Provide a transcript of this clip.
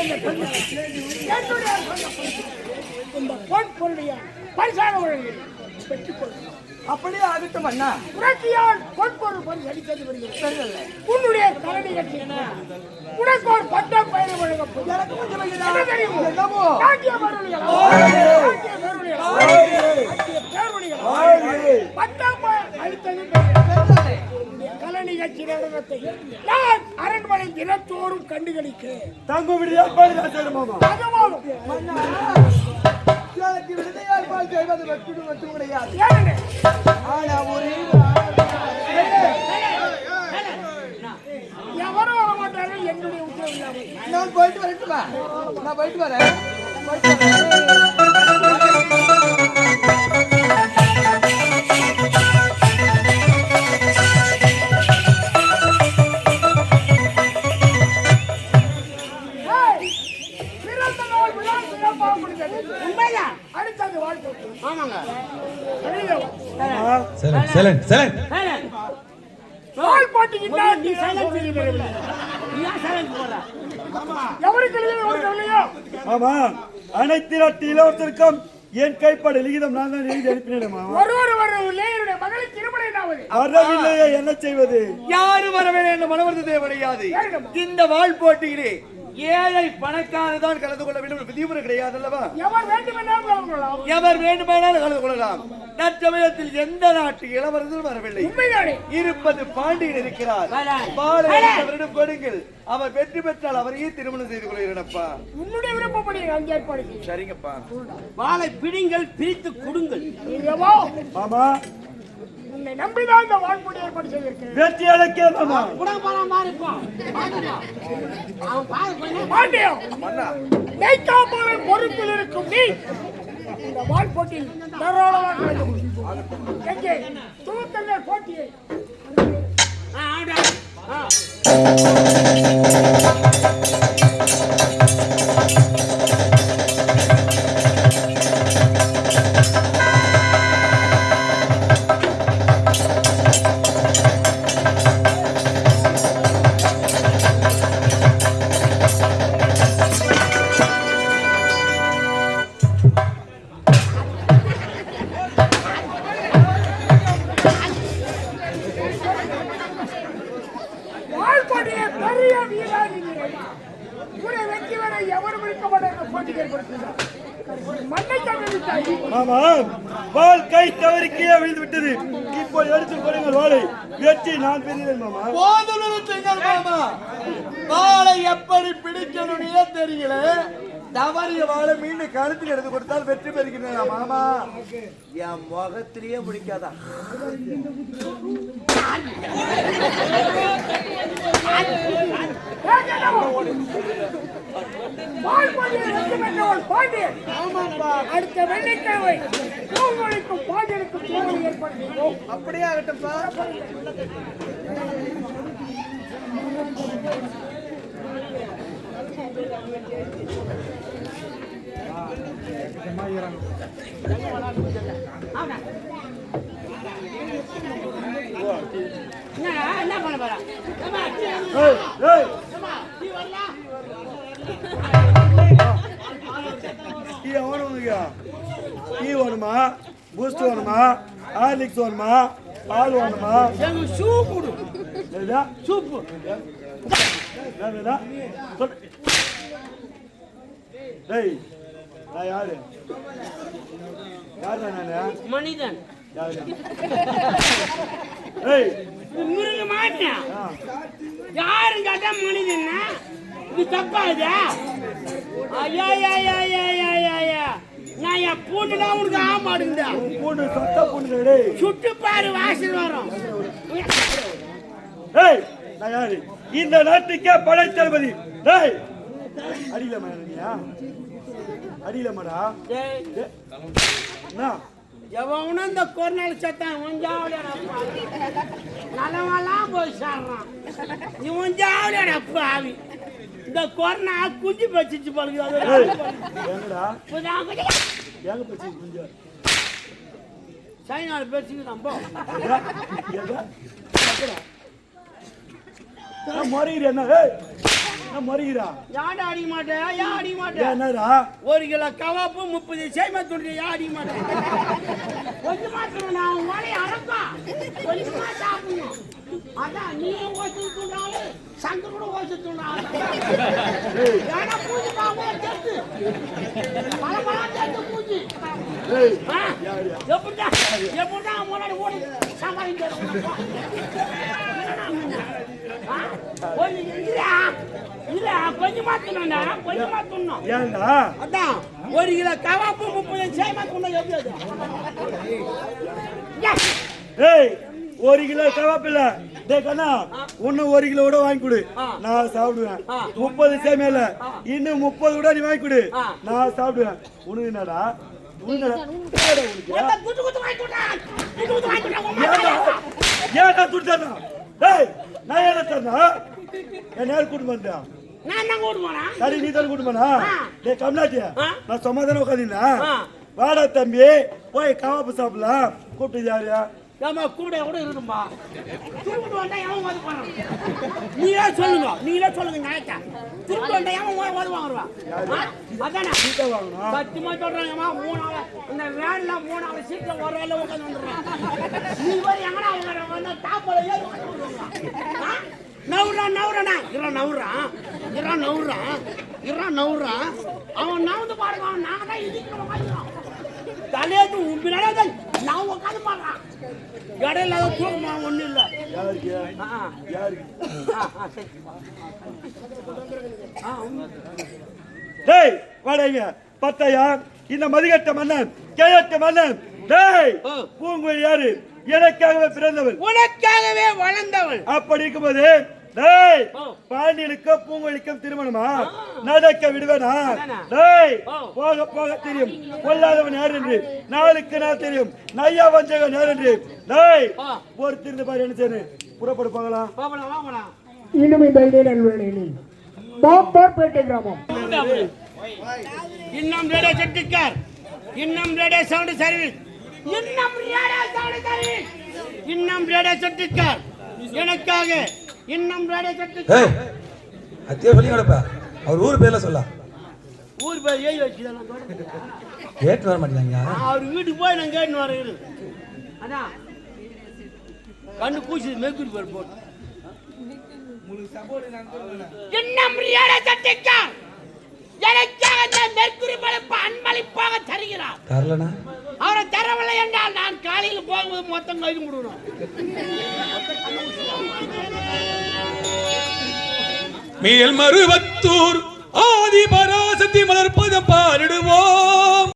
என்னுடைய. இந்த பொருடைய பரிசாக வழங்குகிறேன் பெற்றுக்கொள்ளும் அப்படியே ஆகட்டும் அண்ணா புரட்சியால் பொன் பொருள் பரிசு அளித்தது வருகிறது உன்னுடைய கலை நிகழ்ச்சி உனக்கு ஒரு பட்டம் பெயர் வழங்கப்படும் எனக்கு கொஞ்சம். தெரியுமோ? என்னமோ? நாட்டிய பேரொழிகளா? நாட்டிய பேரொழிகளா? பட்டம் பெயர் அளித்தது நிகழ்ச்சி நடனத்தை நான் அரண்மனை தினத்தோறும் ஆனா ஒரே எவரும் வர மாட்டார்கள் என்னுடைய உத்தரவு நான் போயிட்டு வரட்டுமா? நான் போயிட்டு வரேன். உண்மைதான். அடுத்தது வாழ்த்து. வெளியில வா. சைலண்ட் நீ வரவில்லை. எவருக்கு ஆமா அனைத்து நாட்டு என் கைப்பட லிகிதம் நான் தான் எழுதி அனுப்பினேன் மாமா ஒருவர் வரவில்லை என்னுடைய மகளை திருமணம் என்னாவது வரவில்லையே என்ன செய்வது யாரும் வரவேன் என்ற மனவர்த்த தேவையாது இந்த வாழ் போட்டியிலே ஏழை பணக்காரர் தான் கலந்து கொள்ள வேண்டும் என்ற விதிமுறை கிடையாது அல்லவா எவர் வேண்டுமென்றால் கலந்துகொள்ளலாம். எவர் வேண்டுமானாலும் கலந்து கொள்ளலாம். தற்சமயத்தில் எந்த நாட்டு இளவரசரும் வரவில்லை. இருப்பது பாண்டியன் இருக்கிறார். அவரிடம் கொடுங்கள் அவர் வெற்றி பெற்றால் அவரையே திருமணம் செய்து கொள்கிறேனப்பா. உன்னுடைய விருப்பப்படி ஏற்பாடு. சரிங்கப்பா. வாளை பிடிங்கள் பிரித்து கொடுங்கள். மாமா உன்னை நம்பிதான் இந்த வாழ்க்கை ஏற்பாடு செய்திருக்கிறேன். வெற்றி அடைக்க மாமா. உடம்பு பணம் மாறிப்பான் அவன் பாரு பாண்டியம் மெய்காப்பாளர் பொறுப்பில் இருக்கும் நீ இந்த வாழ் போட்டியில் தாராளமாக கலந்து கொள். எங்கே? போட்டியை. ஆ, ஆடா. ஆ. எவரும் இருக்க மாட்டாங்க போட்டி ஏற்படுத்தினார் மண்ணை தமிழ்த்தாய் மாமா வால் கை தவறி கீழே விழுந்து விட்டது. இப்போ எடுத்து கொடுங்கள் வாளை. வெற்றி நான் பெறுகிறேன் மாமா. போதும் நிறுத்துங்கள் மாமா. வாளை எப்படி பிடிக்கணும்னே தெரியல. தவறிய வாழை மீண்டும் கழுத்தில் எடுத்து கொடுத்தால் வெற்றி பெறுகிறேன் மாமா. என் முகத்திலேயே முடிக்காதா அடுத்த வெள்ளிக்கிழமை பூங்கொழிக்கும் பாண்டியனுக்கு தேர்தல் ஏற்படுத்தினோம் அப்படியே ஆகட்டும்ப்பா என்ன என்ன பண்ண போற? வேணுமுங்கய்யா டீ வேணுமா? பூஸ்ட் வேணுமா? ஹார்லிக்ஸ் வேணுமா? பால் வேணுமா? ஏதா சொல். டேய் நான் யாரு? யாரு நானு? மனிதன். ஏய் மிருக மாட்டேன் யாரும் கேட்டா மனிதன்னா இது தப்பா இது? ஐயா ஐயா ஐயா என் பூண்டுனா உனக்கு ஆக மாட்டேங்குதா பூண்டு சொத்த பூண்டு சுட்டு பாரு வாசல் வரும். ஏய் நான் யாரு? இந்த நாட்டுக்கே படைத்தளபதி டேய் அடியில மணியா அடியில மடா? டேய், என்ன? எவனும் இந்த கொரோனால செத்தான் ஒஞ்சாவளியோட நல்லவெல்லாம் போய் சாடுறான் நீ ஒஞ்சாவளியோட பாவி இந்த கொரோனா குஞ்சு பச்சிச்சு கொஞ்சம் சைனால பேசிக்கலாம் போ. எங்க? எங்க? எங்கடா? நான் மறையிறேன் என்ன மறுகிறா? அடிக்க மாட்டேன் ஏன் மாட்டேன் என்னடா? ஒரு கிலோ கவாப்பு முப்பது சேமை துண்டு ஏன் மாட்டேன் கொஞ்சமா நான் சாப்பிடணும் அதான் நீ ஓசி தூண்டாலும் கூட ஓசி தூண்டாலும் ஏன்னா பூஜை சேர்த்து? பல சேர்த்து முன்னாடி ஓடி சமாளிக்கிறது ஒரு கிலோ கவாப்பு முப்பது சேமா யா. ஏய் ஒரு கிலோ கவாப்பில்ல கண்ணா இன்னும் ஒரு கிலோ கூட வாங்கி கொடு. நான் சாப்பிடுவேன். முப்பது சேமியால இன்னும் முப்பது கூட நீ வாங்கி கொடு. நான் சாப்பிடுவேன். உனக்கு என்னடா? ஏன்டா துட்டு டேய் நான் என்ன தரணும் என் நேரம் கூட்டு வந்தேன் நான் தான் கூட்டு போனா? சரி நீ தான் கூட்டு போனா. டேய் கம்னாட்டி ஆ. நான் சும்மா தானே உட்காந்துருந்தேன் ஆ. வாடா தம்பி போய் கவாப்பு சாப்பிடலாம். கூப்பிட்டு யாரு? ஏமா கூட கூட இருக்கும்பா திருப்பிட்டு வந்தா எவன் போறான்? நீங்களே சொல்லுங்க நீங்களே சொல்லுங்க நினைச்சா திருப்பிட்டு வந்தா எவன் வந்து வாங்குறான் அதானே? சத்தியமா சொல்றாங்கம்மா மூணாவது இந்த வேன்ல மூணாவது சீட்ல ஒரு வேலை உட்காந்து வந்துடுறான். நீ போய் எங்கடா உட்கார வந்து டாப்ல ஏறி உட்காந்து நவுறா நவுறா இறா நவுறான் இறா நவுறான் இறா நவுறான் அவன் நவுந்து பாருங்க அவன் நாங்க தான் இதுக்கு தலையத்து உம்பினாலே தான் நான் உட்காந்து பாடுறான் இடையில ஏதோ தூக்கமா ஒண்ணும் இல்ல. டேய் வாடகைங்க. பத்தையா? இந்த மதிகட்ட மன்னன் கேயட்ட மன்னன். டேய் ஓ. பூங்குழி யாரு? எனக்காகவே பிறந்தவள். உனக்காகவே வளர்ந்தவள். அப்படி இருக்கும்போது டேய் ஓ. பாண்டியனுக்கும் பூங்குழிக்கும் திருமணமா? நடக்க விடுவேனா? டேய். போக போக தெரியும். கொல்லாதவன் யார் என்று? நாளுக்கு நாள் தெரியும். நையா வஞ்சகன் யார் என்று? டேய் திருந்து பாரு என்ன செய்யணும்? புறப்படு போகலாம். இந்த இதே நல்வேளையில் பாப்பார்பேட்டை கிராமம். இன்னும் ரேடியோ செட்டிக்கார் இன்னும் ரேடியோ சவுண்ட் சர்வீஸ். இன்னும் ரேடியோ சவுண்ட் சர்வீஸ். இன்னும் ரேடியோ செட்டிக்கார் எனக்காக இன்னும் ஏய் அத்தியா சொல்லி கிடப்பா அவர் ஊர் பேர்ல சொல்ல. ஊர் பேர் ஏழு வச்சு கேட்டு வர மாட்டேங்க அவர் வீட்டுக்கு போய் நான் கேட்டுன்னு வரேன். அதான் கண்ணு பூசி மேற்கூடி பேர் போட்டு இன்னும் ரேடியோ செட்டிக்கார் எனக்காக இந்த மெர்க்குரி பழப்பு அன்பளிப்பாக தருகிறார். தரலனா அவரை தரவில்லை என்றால் நான் காலையில் போகும்போது மொத்தம் கழுவி விடுவோம் மேல் மருவத்தூர் ஆதி பராசக்தி மலர்பதம் பாரிடுவோம்